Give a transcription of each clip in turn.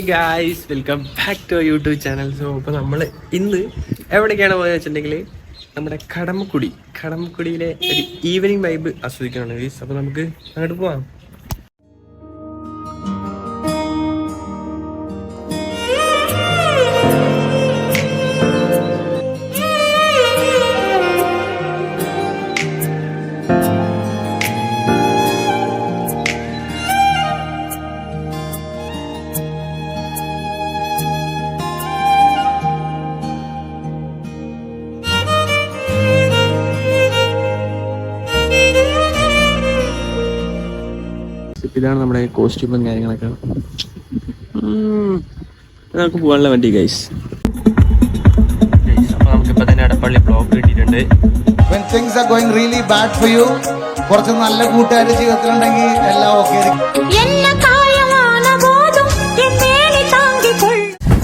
Guys welcome back to YouTube channel so അപ്പോൾ നമ്മൾ ഇന്ന് എവിടേക്കാണ് പോയത് വെച്ചിട്ടുണ്ടെങ്കിൽ നമ്മുടെ കടമക്കുടി. കടമക്കുടിയിലെ ഒരു ഈവനിങ് വൈബ് ആസ്വദിക്കാനാണ് ഗൈസ് അപ്പോൾ നമുക്ക് അങ്ങോട്ട് പോവാം. ഇതാണ് നമ്മുടെ കോസ്റ്റ്യൂമും കാര്യങ്ങളൊക്കെ. നമുക്ക് പോകാനുള്ള വണ്ടി ഗൈസ് അപ്പോൾ തന്നെ അടപ്പള്ളി when things are going really bad for you കുറച്ച് നല്ല കൂട്ടുകാർ ജീവിതത്തിലുണ്ടെങ്കിൽ എല്ലാം ഓക്കെ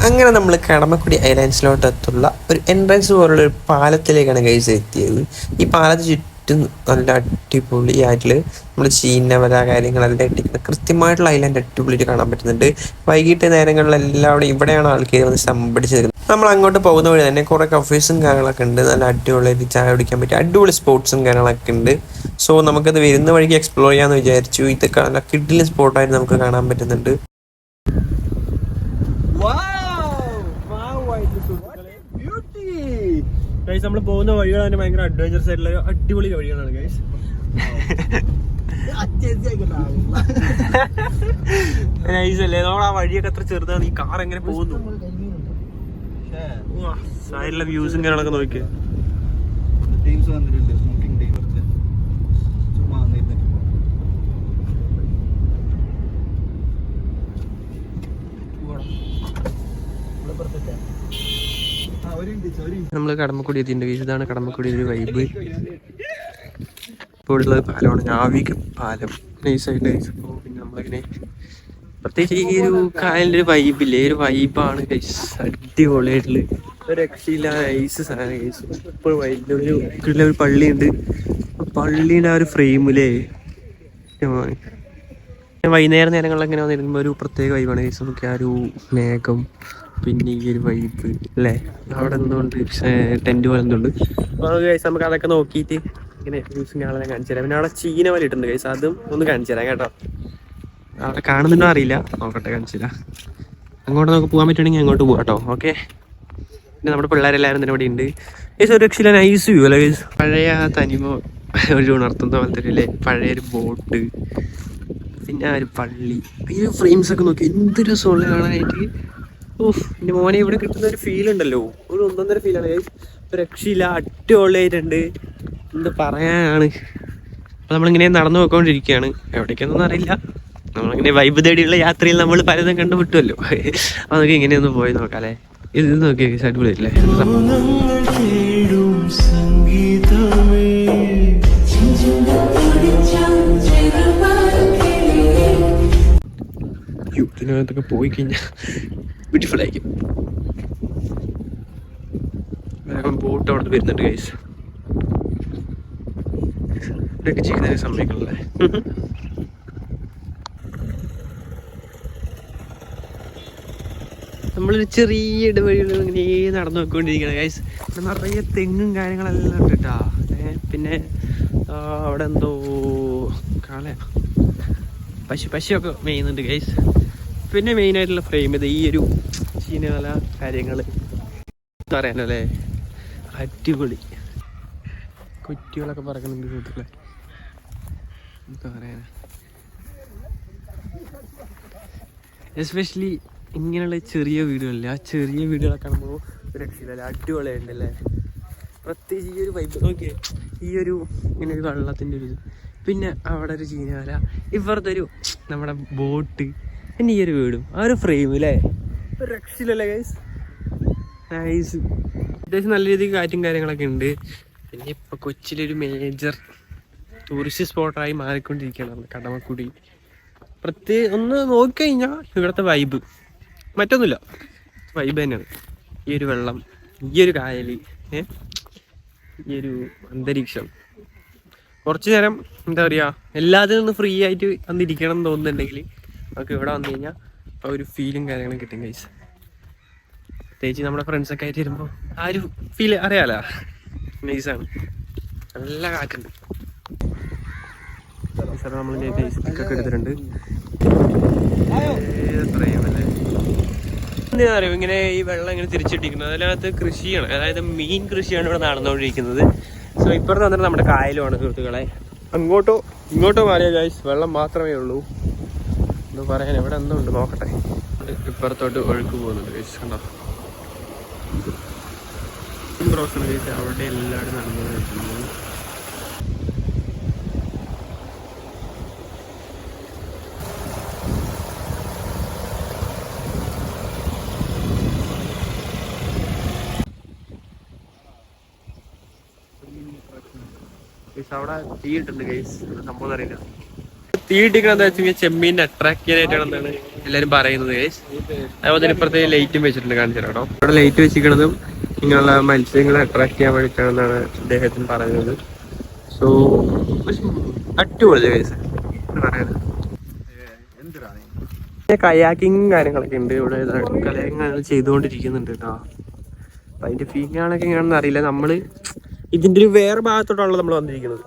അങ്ങനെ നമ്മൾ കടമക്കുടി ഐലൻഡ്സിലോട്ട് എത്തുള്ള ഒരു എൻട്രൻസ് പോലുള്ള ഒരു പാലത്തിലേക്കാണ് ഗൈസ് എത്തിയത്. ഈ പാലത്തിന് ചുറ്റും നല്ല അടിപൊളിയായിട്ടുള്ള നമ്മൾ ചീനവല കാര്യങ്ങളെല്ലാം ഇട്ടിരിക്കുന്നത് കൃത്യമായിട്ടുള്ള ഐലൻഡ് അടിപൊളിയായിട്ട് കാണാൻ പറ്റുന്നുണ്ട്. വൈകിട്ട് നേരങ്ങളിലെല്ലാം അവിടെ ഇവിടെയാണ് ആൾക്കാർ വന്ന് സംഭടിച്ച് നിൽക്കുന്നത് നമ്മൾ അങ്ങോട്ട് പോകുന്ന വഴി തന്നെ കുറേ കഫേസും കാര്യങ്ങളൊക്കെ ഉണ്ട്. നല്ല അടിപൊളിയായിട്ട് ചായ കുടിക്കാൻ പറ്റും അടിപൊളി സ്പോർട്സും കാര്യങ്ങളൊക്കെ ഉണ്ട്. സോ നമുക്കത് വരുന്ന വഴിക്ക് എക്സ്പ്ലോർ ചെയ്യാമെന്ന് വിചാരിച്ചു. ഇതൊക്കെ നല്ല കിഡിലെ സ്പോട്ടായിട്ട് നമുക്ക് കാണാൻ പറ്റുന്നുണ്ട്. ഗൈസ് നമ്മൾ പോകുന്ന വഴികൾ തന്നെ ഭയങ്കര അഡ്വഞ്ചറസ് ആയിട്ടുള്ള അടിപൊളി വഴികളാണ് ഗൈസ് നൈസ് അല്ലേ? നമ്മൾ ആ വഴിയൊക്കെ എത്ര ചെറുതാണ്. ഈ കാർ എങ്ങനെ പോകുന്നു? സൈഡിലെ വ്യൂസും കാര്യങ്ങളൊക്കെ നോക്കിയേ. ടീംസ് വന്നിട്ടുണ്ട് സ്മോക്കിംഗ് ടീം ചുമ്മാ വന്നിരുന്നിട്ട് നമ്മൾ കടമക്കുടി എത്തിയിട്ടുണ്ട് ഇതാണ് കടമക്കുടി ഒരു വൈബ് ഇപ്പോൾ ഉള്ളത് പാലമാണ് ഞാവിക പാലം. നൈസായിട്ട് ഗൈസ് അപ്പോൾ പിന്നെ നമ്മളിങ്ങനെ പ്രത്യേകിച്ച് ഈ ഒരു കായലിന്റെ ഒരു വൈബില്ലേ ഒരു വൈബാണ് അടിപൊളിയായിട്ടുള്ള. ഒരു രക്ഷയില്ല ഐസ് സാധനം ഗൈസ് വൈബിന്റെ ഒരു പള്ളിയുണ്ട് പള്ളീന്റെ ആ ഒരു ഫ്രെയിമിലേ വൈകുന്നേരം നേരങ്ങളിൽ അങ്ങനെ വന്നിരിക്കുമ്പോൾ ഒരു പ്രത്യേക വൈബാണ് ഗൈസ് നമുക്ക് ആ ഒരു മേഘം പിന്നെ ഈ ഒരു വൈബ് അല്ലേ അവിടെ എന്തുകൊണ്ട് ടെന്റ് പോലെ എന്തുണ്ട് അപ്പോൾ നമുക്ക് അതൊക്കെ നോക്കിയിട്ട് ഇങ്ങനെ വ്യൂസും കാണാൻ കാണിച്ചു തരാം. പിന്നെ അവിടെ ചീന പോലെ ഇട്ടുണ്ട് ഗൈസ് അതും ഒന്ന് കാണിച്ചു തരാം കേട്ടോ. അവിടെ കാണുന്നുണ്ടോ അറിയില്ല. നോക്കട്ടെ കാണിച്ചില്ല അങ്ങോട്ട് നമുക്ക് പോകാൻ പറ്റുവാണെങ്കിൽ അങ്ങോട്ട് പോകാം കേട്ടോ. ഓക്കെ പിന്നെ നമ്മുടെ പിള്ളേരെല്ലാവരും തന്നെ ഇവിടെ ഉണ്ട്. ഗൈസ് ഒരു രക്ഷയില്ല നൈസ് വ്യൂ അല്ലേ പഴയ തനിമ ഒരു ഉണർത്തുന്ന പോലത്തെ ഒരു അല്ലേ പഴയ ഒരു ബോട്ട് പിന്നെ ആ ഒരു പള്ളി. ഈ ഫ്രെയിംസ് ഒക്കെ നോക്കി എന്ത് രസമുള്ള കാണാനായിട്ട്. എന്റെ മോനെ ഇവിടെ കിട്ടുന്ന ഒരു ഫീൽ ഉണ്ടല്ലോ. ഒരു ഒന്നൊന്നര ഫീലാണ് രക്ഷയില്ല. അടിപൊളിയായിട്ടുണ്ട് എന്ത് പറയാനാണ്. അപ്പോൾ നമ്മളിങ്ങനെ നടന്നു പോയിക്കൊണ്ടിരിക്കുകയാണ്. എവിടേക്കൊന്നും അറിയില്ല. നമ്മളിങ്ങനെ വൈബ് തേടിയുള്ള യാത്രയിൽ നമ്മൾ പലതും കണ്ടുപിട്ടുമല്ലോ അപ്പോൾ നമുക്ക് ഇങ്ങനെയൊന്ന് പോയി നോക്കാം അല്ലേ ഇത് നോക്കി അടിപൊളിയല്ലേ യ്യോ, ഇതിനകത്തൊക്കെ പോയി കഴിഞ്ഞാൽ ബ്യൂട്ടിഫുൾ ആയിരിക്കും. വേഗം ബോട്ട് അവിടെ വരുന്നുണ്ട് ഗൈസ് ഇതൊക്കെ ചെയ്യുന്നതിന് സമ്മതിക്കണല്ലേ? നമ്മളൊരു ചെറിയ ഇടവഴികൾ ഇങ്ങനെ നടന്നു നോക്കിക്കൊണ്ടിരിക്കണം ഗൈസ് ഇവിടെ നിറയെ തെങ്ങും കാര്യങ്ങളെല്ലാം ഉണ്ട് കേട്ടോ പിന്നെ അവിടെ എന്തോ കാള പശു പശുവൊക്കെ മേയുന്നുണ്ട് ഗൈസ് പിന്നെ മെയിനായിട്ടുള്ള ഫ്രെയിം ഇത് ഈ ഒരു ചീനകല കാര്യങ്ങൾ പറയാനല്ലേ? അടിപൊളി. കുറ്റികളൊക്കെ പറക്കുന്നുണ്ട് സുഹൃത്തുക്കളെ. എന്താ പറയാനാ എസ്പെഷ്യലി ഇങ്ങനെയുള്ള ചെറിയ വീടുകളില്ലേ ആ ചെറിയ വീടുകളൊക്കെ കാണുമ്പോൾ രക്ഷയില്ല അടിപൊളിയുണ്ടല്ലേ പ്രത്യേകിച്ച് ഈ ഒരു വൈബ് നോക്കിയേ. ഈ ഒരു ഇങ്ങനെ ഒരു വെള്ളത്തിന്റെ ഒരു ഇത്. പിന്നെ അവിടെ ഒരു ചീനവല ഇവിടുത്തെ ഒരു നമ്മുടെ ബോട്ട്. പിന്നെ ഈ ഒരു വീടും. ആ ഒരു ഫ്രെയിം അല്ലേ? നൈസ് അത്യാവശ്യം നല്ല രീതിക്ക് കാറ്റും കാര്യങ്ങളൊക്കെ ഉണ്ട്. പിന്നെ ഇപ്പൊ കൊച്ചിയിലൊരു മേജർ ടൂറിസ്റ്റ് സ്പോട്ടായി മാറിക്കൊണ്ടിരിക്കുകയാണ് കടമക്കുടി. പ്രത്യേക ഒന്ന് നോക്കിക്കഴിഞ്ഞാൽ ഇവിടുത്തെ വൈബ് മറ്റൊന്നുമില്ല. വൈബ് തന്നെയാണ്. ഈ ഒരു വെള്ളം ഈ ഒരു കായൽ ഈ ഒരു അന്തരീക്ഷം. കുറച്ച് നേരം എന്താ പറയുക എല്ലാത്തിൽ നിന്ന് ഫ്രീ ആയിട്ട് വന്നിരിക്കണം എന്ന് തോന്നുന്നുണ്ടെങ്കിൽ നമുക്ക് ഇവിടെ വന്നു കഴിഞ്ഞാൽ ആ ഒരു ഫീലും കാര്യങ്ങളും കിട്ടും ഗൈസ് പ്രത്യേകിച്ച് നമ്മുടെ ഫ്രണ്ട്സൊക്കെ ആയിട്ട് വരുമ്പോൾ ആ ഒരു ഫീൽ അറിയാലോ? നൈസാണ് നല്ല കാറ്റുണ്ട്. സാർ നമ്മൾ ഒക്കെ എടുത്തിട്ടുണ്ട്. അറിയോ ഇങ്ങനെ ഈ വെള്ളം ഇങ്ങനെ തിരിച്ചിട്ടിരിക്കുന്നത്. അതിനകത്ത് കൃഷിയാണ്. അതായത് മീൻ കൃഷിയാണ് ഇവിടെ നടന്നുകൊണ്ടിരിക്കുന്നത്. സോ ഇപ്പുറത്ത് വന്നിട്ട് നമ്മുടെ കായലുമാണ് സുഹൃത്തുക്കളെ. അങ്ങോട്ടോ ഇങ്ങോട്ടോ മാറിയ ഗൈസ് വെള്ളം മാത്രമേ ഉള്ളൂ. എന്താ പറയാൻ? ഇവിടെ എന്തോ ഉണ്ട് നോക്കട്ടെ. ഇപ്പുറത്തോട്ട് ഒഴുക്ക് പോകുന്നുണ്ട് ഗൈസ് കണ്ടോ? ബ്രോസൺ ഗൈസ് അവിടെ എല്ലാവരും നടന്നു ഗൈസ് അവിടെ തീ ഇട്ടുണ്ട് ഗൈസ് സംഭവം അറിയില്ല. തീ എന്താ വെച്ചാൽ ചെമ്മീനെ അട്രാക്ട് ചെയ്യാനായിട്ടാണെന്നാണ് എല്ലാരും പറയുന്നത് അതുപോലെ തന്നെ ഇപ്പുറത്തെ ലൈറ്റും വെച്ചിട്ടുണ്ട് കാണിച്ചു ഇവിടെ ലൈറ്റ് വെച്ചിരിക്കണതും ഇങ്ങനെയുള്ള മത്സ്യങ്ങളെ അട്രാക്ട് ചെയ്യാൻ വേണ്ടിയിട്ടാണെന്നാണ് അദ്ദേഹത്തിന് പറയുന്നത്. സോ അടിപൊളി പറയുന്നത്. കയാക്കിങ് കാര്യങ്ങളൊക്കെ ഉണ്ട്. ഇവിടെ കലയങ്ങൾ ചെയ്തുകൊണ്ടിരിക്കുന്നുണ്ട് കേട്ടോ. അപ്പൊ അതിന്റെ ഫീങ്ങാണൊക്കെ എങ്ങനെയാണെന്ന് അറിയില്ല. നമ്മൾ ഇതിന്റെ ഒരു വേറെ ഭാഗത്തോട്ടാണല്ലോ നമ്മൾ വന്നിരിക്കുന്നത്.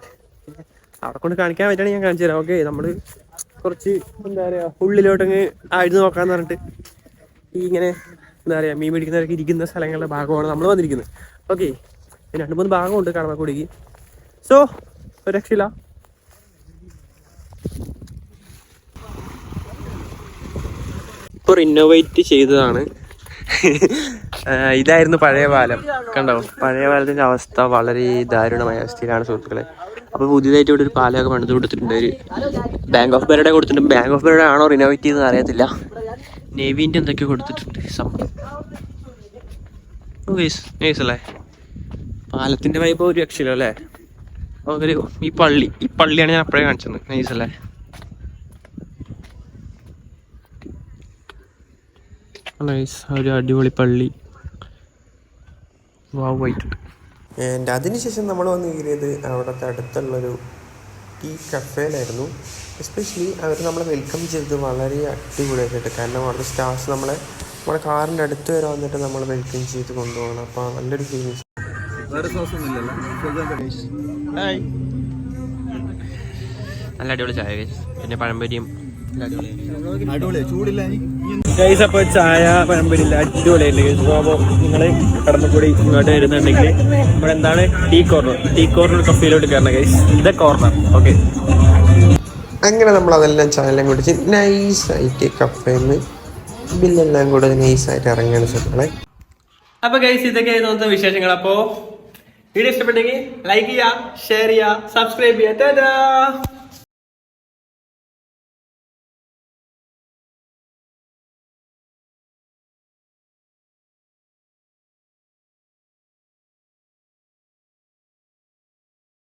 അവിടെ കൊണ്ട് കാണിക്കാൻ പറ്റുകയാണെങ്കിൽ ഞാൻ കാണിച്ചു തരാം. ഓക്കെ നമ്മൾ കുറച്ച് എന്താ പറയാ ഉള്ളിലോട്ടങ്ങ് ആഴ്ന്നു നോക്കാന്ന് പറഞ്ഞിട്ട് ഈ ഇങ്ങനെ എന്താ പറയാ മീൻ പിടിക്കുന്നവരൊക്കെ ഇരിക്കുന്ന സ്ഥലങ്ങളുടെ ഭാഗമാണ് നമ്മൾ വന്നിരിക്കുന്നത്. ഓക്കെ രണ്ട് മൂന്ന് ഭാഗമുണ്ട് കടമക്കുടിക്ക് സോ ഒരു രക്ഷയില്ല. ഇപ്പോൾ റിനോവേറ്റ് ചെയ്തതാണ്. ഇതായിരുന്നു പഴയ പാലം. കണ്ടോ? പഴയ പാലത്തിന്റെ അവസ്ഥ വളരെ ദാരുണമായ അവസ്ഥയിലാണ് സുഹൃത്തുക്കളെ. അപ്പൊ പുതിയതായിട്ട് ഇവിടെ ഒരു പാലമൊക്കെ പണിത് കൊടുത്തിട്ടുണ്ട്. ഒരു ബാങ്ക് ഓഫ് ബറോഡ കൊടുത്തിട്ടുണ്ട്. ബാങ്ക് ഓഫ് ബറോഡ ആണോ റിനോവേറ്റ് ചെയ്തെന്ന് അറിയത്തില്ല. നേവിന്റെ എന്തൊക്കെ കൊടുത്തിട്ടുണ്ട് സംഭവം. നൈസ് അല്ലേ? പാലത്തിന്റെ വൈബ് ഒരു രക്ഷയില്ല അല്ലേ? ഒരു ഈ പള്ളി ഈ പള്ളിയാണ് ഞാൻ അപ്പോഴേ കാണിച്ചത്. നൈസ് അല്ലേ? നൈസ് ഒരു അടിപൊളി പള്ളി. വാവ് വൈറ്റ് ആൻഡ് അതിനുശേഷം നമ്മൾ വന്ന് കയറിയത് അവിടുത്തെ അടുത്തുള്ളൊരു ടീ കഫേയിലായിരുന്നു എസ്പെഷ്യലി അവർ നമ്മളെ വെൽക്കം ചെയ്തത് വളരെ അടിപൊളിയായിട്ട് കാരണം അവിടുത്തെ സ്റ്റാഫ്സ് നമ്മളെ നമ്മുടെ കാറിന്റെ അടുത്ത് വരെ വന്നിട്ട് നമ്മൾ വെൽക്കം ചെയ്ത് കൊണ്ടുപോകണം. അപ്പോൾ നല്ലൊരു ഫീലിങ്സ് നല്ല അടിപൊളി ചായ guys. പിന്നെ പഴംപൊരിയും ഗൈസ് അപ്പൊ ചായ പഴമ്പില്ല അടിപൊളിയായിട്ട് അപ്പോൾ നിങ്ങൾ കടന്നുകൂടി ഇങ്ങോട്ട് വരുന്നുണ്ടെങ്കിൽ ഇവിടെ എന്താണ് ടീ കോർണർ ടീ കോർണർ കഫേയിലോട്ട് കയറണം ഗൈസ് ഇത് കോർണർ ഓക്കെ അങ്ങനെ നമ്മൾ അതെല്ലാം ചാനലും കുടിച്ച് നൈസായിട്ട് കപ്പയെന്ന് ബില്ലെല്ലാം കൂടെ നൈസായിട്ട് ഇറങ്ങിയാണ് സുഹൃത്തുക്കളെ. അപ്പൊ ഗൈസ് ഇതൊക്കെ ഇന്നത്തെ വിശേഷങ്ങൾ. അപ്പോ വീഡിയോ ഇഷ്ടപ്പെട്ടെങ്കിൽ ലൈക്ക് ചെയ്യാം ഷെയർ ചെയ്യാം സബ്സ്ക്രൈബ് ചെയ്യാം